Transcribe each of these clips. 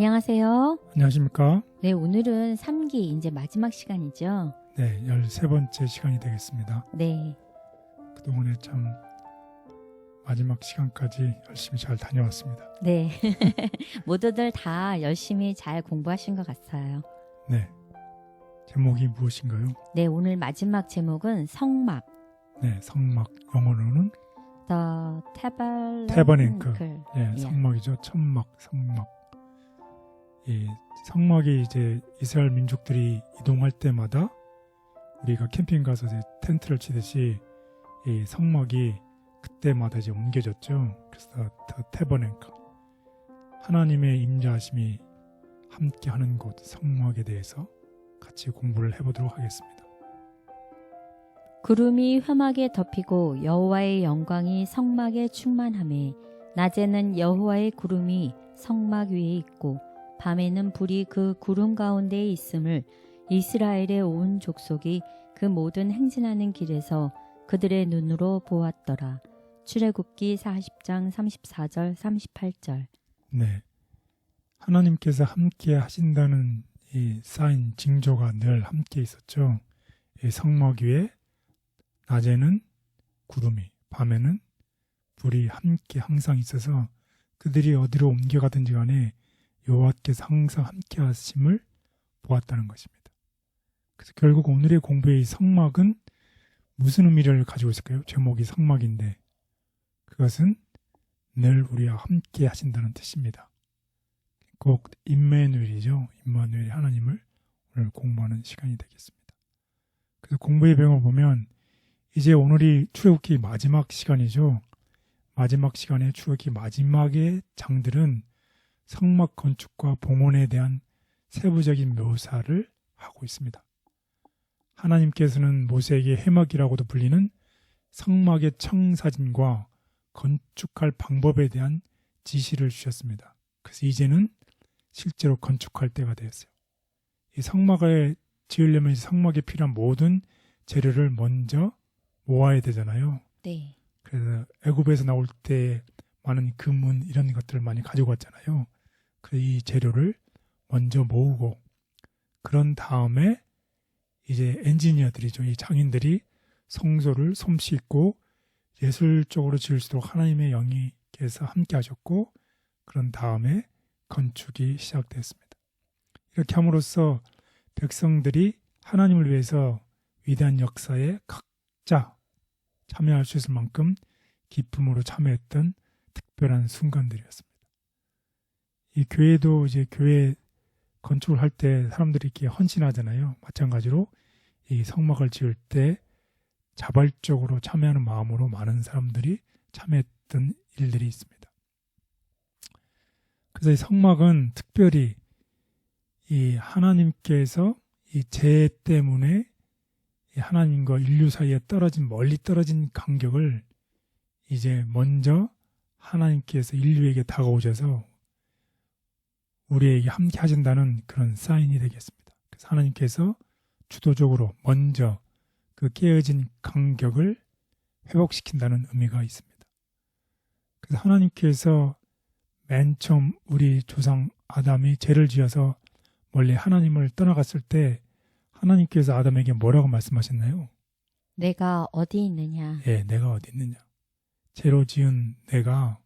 안녕하세요. 안녕하십니까? 네, 오늘은 3기 이제 마지막 시간이죠. 네, 13번째 시간이 되겠습니다. 네. 그동안에 참 마지막 시간까지 열심히 잘 다녀왔습니다. 네. 모두들 다 열심히 잘 공부하신 것 같아요. 네. 제목이 무엇인가요? 네, 오늘 마지막 제목은 성막. 네, 성막 영어로는 The Tabernacle. 예, 예. 성막이죠. 천막, 성막. 이 성막이 이제 이스라엘 민족들이 이동할 때마다 우리가 캠핑 가서 이제 텐트를 치듯이 이 성막이 그때마다 이제 옮겨졌죠. 그래서 더 테버네크 하나님의 임자하심이 함께하는 곳 성막에 대해서 같이 공부를 해보도록 하겠습니다. 구름이 회막에 덮이고 여호와의 영광이 성막에 충만함에 낮에는 여호와의 구름이 성막 위에 있고 밤에는 불이 그 구름 가운데에 있음을 이스라엘의 온 족속이 그 모든 행진하는 길에서 그들의 눈으로 보았더라. 출애굽기 40장 34절 38절. 네. 하나님께서 함께 하신다는 이 사인 징조가 늘 함께 있었죠. 이 성막 위에 낮에는 구름이, 밤에는 불이 함께 항상 있어서 그들이 어디로 옮겨가든지 간에 여호와께서 항상 함께 하심을 보았다는 것입니다. 그래서 결국 오늘의 공부의 이 성막은 무슨 의미를 가지고 있을까요? 제목이 성막인데 그것은 늘 우리와 함께 하신다는 뜻입니다. 꼭 임마누엘이죠. 임마누엘 하나님을 오늘 공부하는 시간이 되겠습니다. 그래서 공부의 배경을 보면 이제 오늘이 출애굽기 마지막 시간이죠. 마지막 시간에 출애굽기 마지막의 장들은 성막 건축과 봉헌에 대한 세부적인 묘사를 하고 있습니다. 하나님께서는 모세에게 해막이라고도 불리는 성막의 청사진과 건축할 방법에 대한 지시를 주셨습니다. 그래서 이제는 실제로 건축할 때가 되었어요. 이 성막을 지으려면 이 성막에 필요한 모든 재료를 먼저 모아야 되잖아요. 네. 그래서 애굽에서 나올 때 많은 금은 이런 것들을 많이 가지고 왔잖아요. 그래서 이 재료를 먼저 모으고 그런 다음에 이제 엔지니어들이죠. 이 장인들이 성소를 솜씨있고 예술적으로 지을 수 있도록 하나님의 영이께서 함께 하셨고 그런 다음에 건축이 시작됐습니다. 이렇게 함으로써 백성들이 하나님을 위해서 위대한 역사에 각자 참여할 수 있을 만큼 기쁨으로 참여했던 특별한 순간들이었습니다. 이 교회도 이제 교회 건축을 할 때 사람들이 이렇게 헌신하잖아요. 마찬가지로 이 성막을 지을 때 자발적으로 참여하는 마음으로 많은 사람들이 참여했던 일들이 있습니다. 그래서 이 성막은 특별히 이 하나님께서 이 죄 때문에 이 하나님과 인류 사이에 떨어진 멀리 떨어진 간격을 이제 먼저 하나님께서 인류에게 다가오셔서 우리에게 함께 하신다는 그런 사인이 되겠습니다. 그래서 하나님께서 주도적으로 먼저 그 깨어진 간격을 회복시킨다는 의미가 있습니다. 그래서 하나님께서 맨 처음 우리 조상 아담이 죄를 지어서 멀리 하나님을 떠나갔을 때 하나님께서 아담에게 뭐라고 말씀하셨나요? 내가 어디 있느냐? 예, 내가 어디 있느냐? 죄로 지은 내가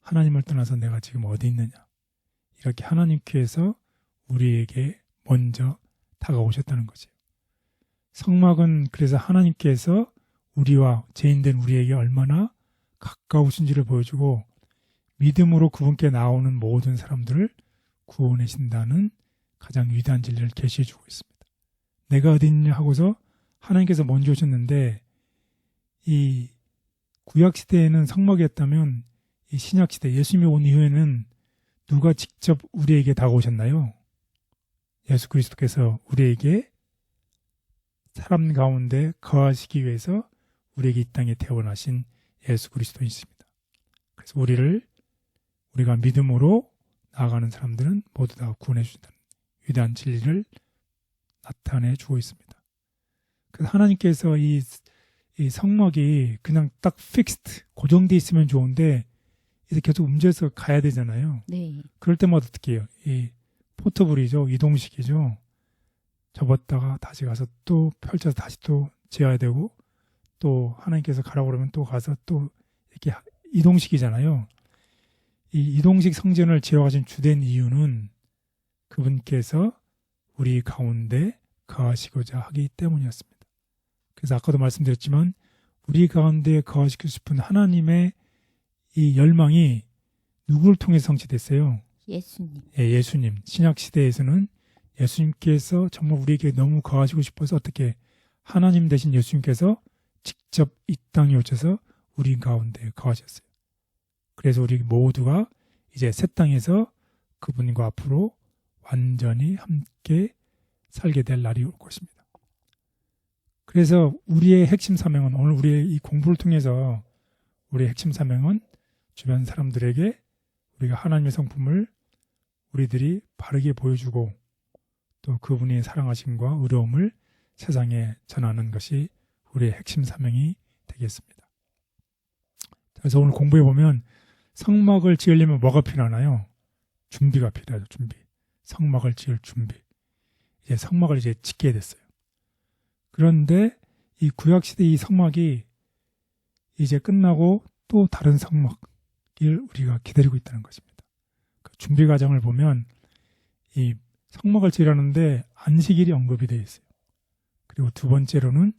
하나님을 떠나서 내가 지금 어디 있느냐? 이렇게 하나님께서 우리에게 먼저 다가오셨다는 거죠. 성막은 그래서 하나님께서 우리와 죄인된 우리에게 얼마나 가까우신지를 보여주고 믿음으로 그분께 나오는 모든 사람들을 구원하신다는 가장 위대한 진리를 계시해 주고 있습니다. 내가 어디 있느냐 하고서 하나님께서 먼저 오셨는데 이 구약 시대에는 성막이었다면 이 신약 시대 예수님이 온 이후에는 누가 직접 우리에게 다가오셨나요? 예수 그리스도께서 우리에게 사람 가운데 거하시기 위해서 우리에게 이 땅에 태어나신 예수 그리스도이십니다. 그래서 우리를 우리가 믿음으로 나아가는 사람들은 모두 다 구원해 주신다는 위대한 진리를 나타내 주고 있습니다. 그래서 하나님께서 이, 이 성막이 그냥 딱 픽스트 고정돼 있으면 좋은데 이 이제 계속 움직여서 가야 되잖아요. 네. 그럴 때마다 어떻게 해요? 이 포트블이죠. 이동식이죠. 접었다가 다시 가서 또 펼쳐서 다시 또 재야 되고 또 하나님께서 가라고 그러면 또 가서 또 이렇게 하- 이동식이잖아요. 이 이동식 성전을 지어 가신 주된 이유는 그분께서 우리 가운데 거하시고자 하기 때문이었습니다. 그래서 아까도 말씀드렸지만 우리 가운데 거하시고 싶은 하나님의 이 열망이 누구를 통해 성취됐어요? 예수님. 예, 예수님. 신약 시대에서는 예수님께서 정말 우리에게 너무 거하시고 싶어서 어떻게 하나님 대신 예수님께서 직접 이 땅에 오셔서 우리 가운데 거하셨어요. 그래서 우리 모두가 이제 새 땅에서 그분과 앞으로 완전히 함께 살게 될 날이 올 것입니다. 그래서 우리의 핵심 사명은 오늘 우리의 이 공부를 통해서 우리의 핵심 사명은 주변 사람들에게 우리가 하나님의 성품을 우리들이 바르게 보여주고 또 그분의 사랑하심과 의로움을 세상에 전하는 것이 우리의 핵심 사명이 되겠습니다. 그래서 오늘 공부해 보면 성막을 지으려면 뭐가 필요하나요? 준비가 필요하죠. 준비. 성막을 지을 준비. 이제 성막을 이제 짓게 됐어요. 그런데 이 구약 시대 이 성막이 이제 끝나고 또 다른 성막 을 우리가 기다리고 있다는 것입니다. 그 준비 과정을 보면 이 성막을 지으라는데 안식일이 언급이 되어 있어요. 그리고 두 번째로는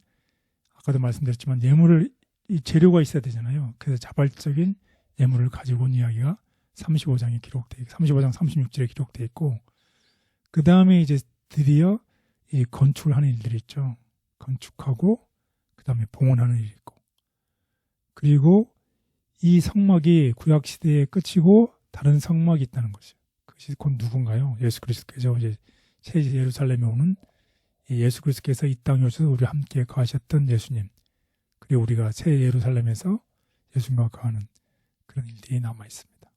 아까도 말씀드렸지만 예물을 이 재료가 있어야 되잖아요. 그래서 자발적인 예물을 가지고 온 이야기가 35장에 기록돼 있고 35장 36절에 기록돼 있고 그 다음에 이제 드디어 이 건축을 하는 일들이 있죠. 건축하고 그 다음에 봉헌하는 일이 있고 그리고 이 성막이 구약 시대의 끝이고 다른 성막이 있다는 것이요. 그것이 곧 누군가요? 예수 그리스도께서 이제 새 예루살렘에 오는 이 예수 그리스도께서 이 땅에 오셔서 우리와 함께 거하셨던 예수님. 그리고 우리가 새 예루살렘에서 예수님과 거하는 그런 일들이 남아 있습니다.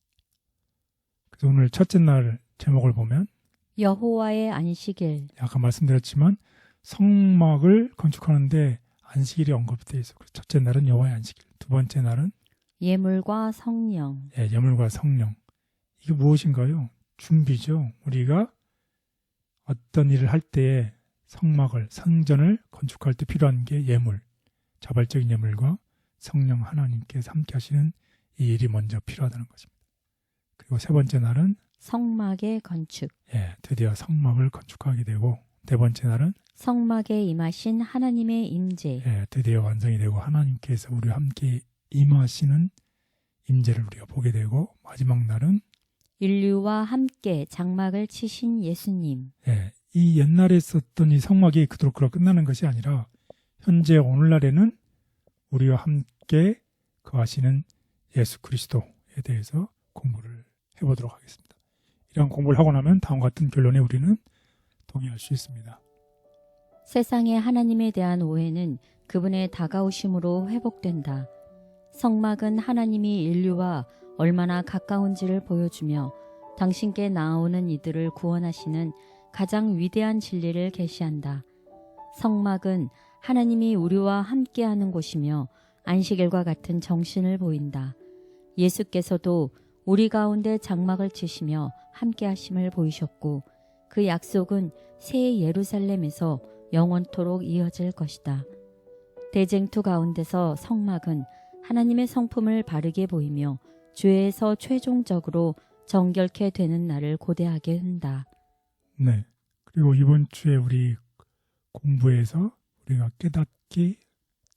그래서 오늘 첫째 날 제목을 보면 여호와의 안식일. 아까 말씀드렸지만 성막을 건축하는데 안식일이 언급되어 있어. 첫째 날은 여호와의 안식일. 두 번째 날은 예물과 성령. 예, 예물과 성령. 이게 무엇인가요? 준비죠. 우리가 어떤 일을 할 때에 성막을, 성전을 건축할 때 필요한 게 예물, 자발적인 예물과 성령 하나님께서 함께 하시는 이 일이 먼저 필요하다는 것입니다. 그리고 세 번째 날은 성막의 건축. 예, 드디어 성막을 건축하게 되고 네 번째 날은 성막에 임하신 하나님의 임재. 예, 드디어 완성이 되고 하나님께서 우리와 함께 임하시는 임재를 우리가 보게 되고 마지막 날은 인류와 함께 장막을 치신 예수님. 예, 이 옛날에 썼던 이 성막이 그토록 그로 끝나는 것이 아니라 현재 오늘날에는 우리와 함께 거하시는 예수 그리스도에 대해서 공부를 해보도록 하겠습니다. 이런 공부를 하고 나면 다음과 같은 결론에 우리는 동의할 수 있습니다. 세상의 하나님에 대한 오해는 그분의 다가오심으로 회복된다. 성막은 하나님이 인류와 얼마나 가까운지를 보여주며 당신께 나아오는 이들을 구원하시는 가장 위대한 진리를 계시한다. 성막은 하나님이 우리와 함께하는 곳이며 안식일과 같은 정신을 보인다. 예수께서도 우리 가운데 장막을 치시며 함께하심을 보이셨고 그 약속은 새 예루살렘에서 영원토록 이어질 것이다. 대쟁투 가운데서 성막은 하나님의 성품을 바르게 보이며 죄에서 최종적으로 정결케 되는 날을 고대하게 한다. 네. 그리고 이번 주에 우리 공부에서 우리가 깨닫기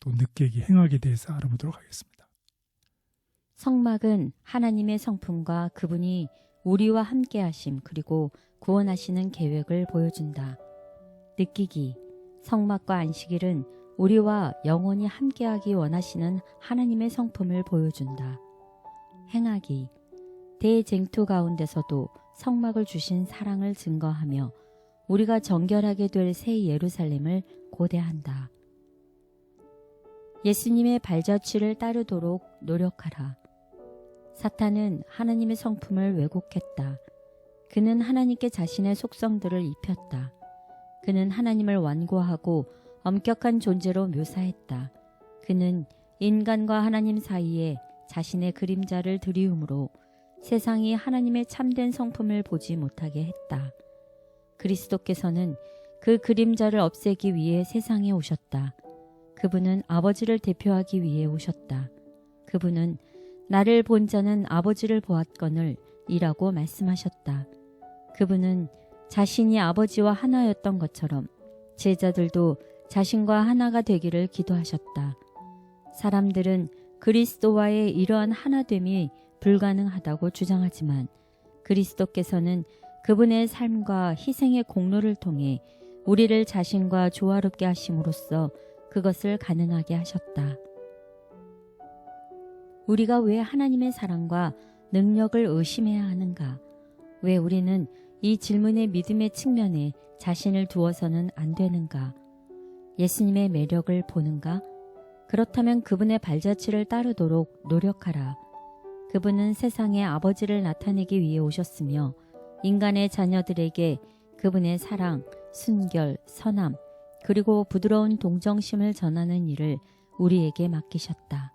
또 느끼기 행하기 대해서 알아보도록 하겠습니다. 성막은 하나님의 성품과 그분이 우리와 함께 하심 그리고 구원하시는 계획을 보여준다. 느끼기 성막과 안식일은 우리와 영원히 함께하기 원하시는 하나님의 성품을 보여준다. 행하기 대쟁투 가운데서도 성막을 주신 사랑을 증거하며 우리가 정결하게 될 새 예루살렘을 고대한다. 예수님의 발자취를 따르도록 노력하라. 사탄은 하나님의 성품을 왜곡했다. 그는 하나님께 자신의 속성들을 입혔다. 그는 하나님을 완고하고 엄격한 존재로 묘사했다. 그는 인간과 하나님 사이에 자신의 그림자를 들이움으로 세상이 하나님의 참된 성품을 보지 못하게 했다. 그리스도께서는 그 그림자를 없애기 위해 세상에 오셨다. 그분은 아버지를 대표하기 위해 오셨다. 그분은 나를 본 자는 아버지를 보았거늘 이라고 말씀하셨다. 그분은 자신이 아버지와 하나였던 것처럼 제자들도 자신과 하나가 되기를 기도하셨다. 사람들은 그리스도와의 이러한 하나됨이 불가능하다고 주장하지만 그리스도께서는 그분의 삶과 희생의 공로를 통해 우리를 자신과 조화롭게 하심으로써 그것을 가능하게 하셨다. 우리가 왜 하나님의 사랑과 능력을 의심해야 하는가? 왜 우리는 이 질문의 믿음의 측면에 자신을 두어서는 안 되는가? 예수님의 매력을 보는가? 그렇다면 그분의 발자취를 따르도록 노력하라. 그분은 세상의 아버지를 나타내기 위해 오셨으며 인간의 자녀들에게 그분의 사랑, 순결, 선함, 그리고 부드러운 동정심을 전하는 일을 우리에게 맡기셨다.